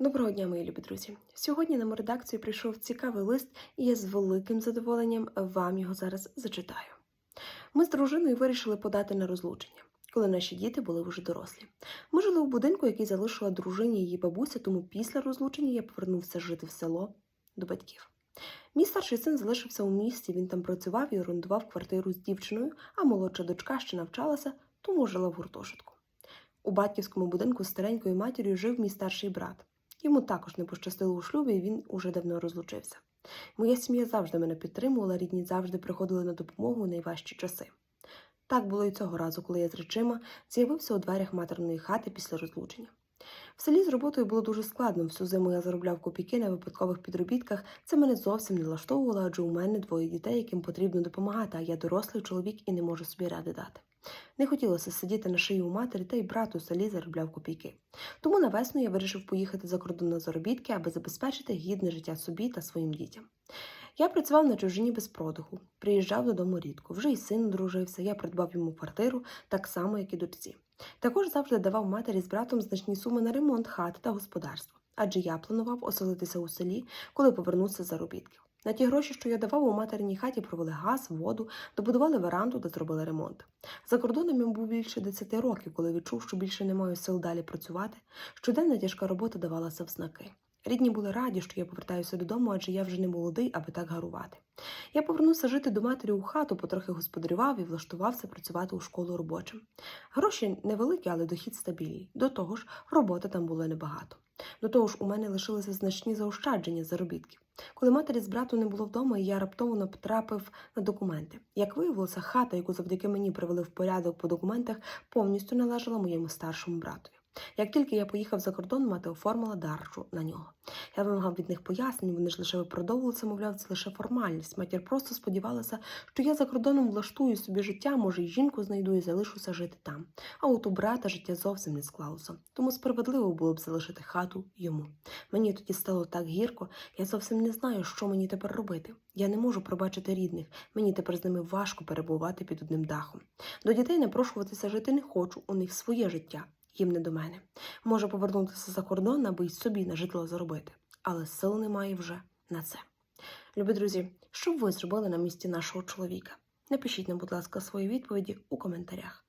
Доброго дня, мої любі друзі. Сьогодні нам у редакцію прийшов цікавий лист, і я з великим задоволенням вам його зараз зачитаю. Ми з дружиною вирішили подати на розлучення, коли наші діти були вже дорослі. Ми жили у будинку, який залишила дружині її бабуся, тому після розлучення я повернувся жити в село до батьків. Мій старший син залишився у місті, він там працював і орендував квартиру з дівчиною, а молодша дочка ще навчалася, тому жила в гуртожитку. У батьківському будинку з старенькою матір'ю жив мій старший брат. Йому також не пощастило у шлюбі, і він уже давно розлучився. Моя сім'я завжди мене підтримувала, рідні завжди приходили на допомогу у найважчі часи. Так було і цього разу, коли я з речима з'явився у дверях матерної хати після розлучення. В селі з роботою було дуже складно. Всю зиму я заробляв копійки на випадкових підробітках. Це мене зовсім не влаштовувало, адже у мене двоє дітей, яким потрібно допомагати, а я дорослий чоловік і не можу собі ради дати. Не хотілося сидіти на шиї у матері, та й брат у селі заробляв копійки. Тому на весну я вирішив поїхати за кордон на заробітки, аби забезпечити гідне життя собі та своїм дітям. Я працював на чужині без продуху, приїжджав додому рідко. Вже й син одружився, я придбав йому квартиру, так само, як і дочці. Також завжди давав матері з братом значні суми на ремонт хати та господарства, адже я планував оселитися у селі, коли повернуся з заробітків. На ті гроші, що я давав у материній хаті, провели газ, воду, добудували веранду та зробили ремонт. За кордоном я був більше 10 років, коли відчув, що більше не маю сил далі працювати. Щоденна тяжка робота давалася в знаки. Рідні були раді, що я повертаюся додому, адже я вже не молодий, аби так гарувати. Я повернувся жити до матері у хату, потрохи господарював і влаштувався працювати у школу робочим. Гроші невеликі, але дохід стабільний. До того ж, роботи там було небагато. До того ж, у мене лишилися значні заощадження заробітків. Коли матері з брату не було вдома, я раптово натрапив на документи. Як виявилося, хата, яку завдяки мені привели в порядок по документах, повністю належала моєму старшому братові. Як тільки я поїхав за кордон, мати оформила дарчу на нього. Я вимагав від них пояснень, вони ж лише виправдовувалися, мовляв, це лише формальність. Матір просто сподівалася, що я за кордоном влаштую собі життя, може, й жінку знайду і залишуся жити там. А от у брата життя зовсім не склалося. Тому справедливо було б залишити хату йому. Мені тоді стало так гірко, я зовсім не знаю, що мені тепер робити. Я не можу пробачити рідних. Мені тепер з ними важко перебувати під одним дахом. До дітей напрошуватися жити не хочу, у них своє життя. Їм не до мене. Може повернутися за кордон, аби й собі на житло заробити, але сил немає вже на це. Любі друзі, що б ви зробили на місці нашого чоловіка? Напишіть нам, будь ласка, свої відповіді у коментарях.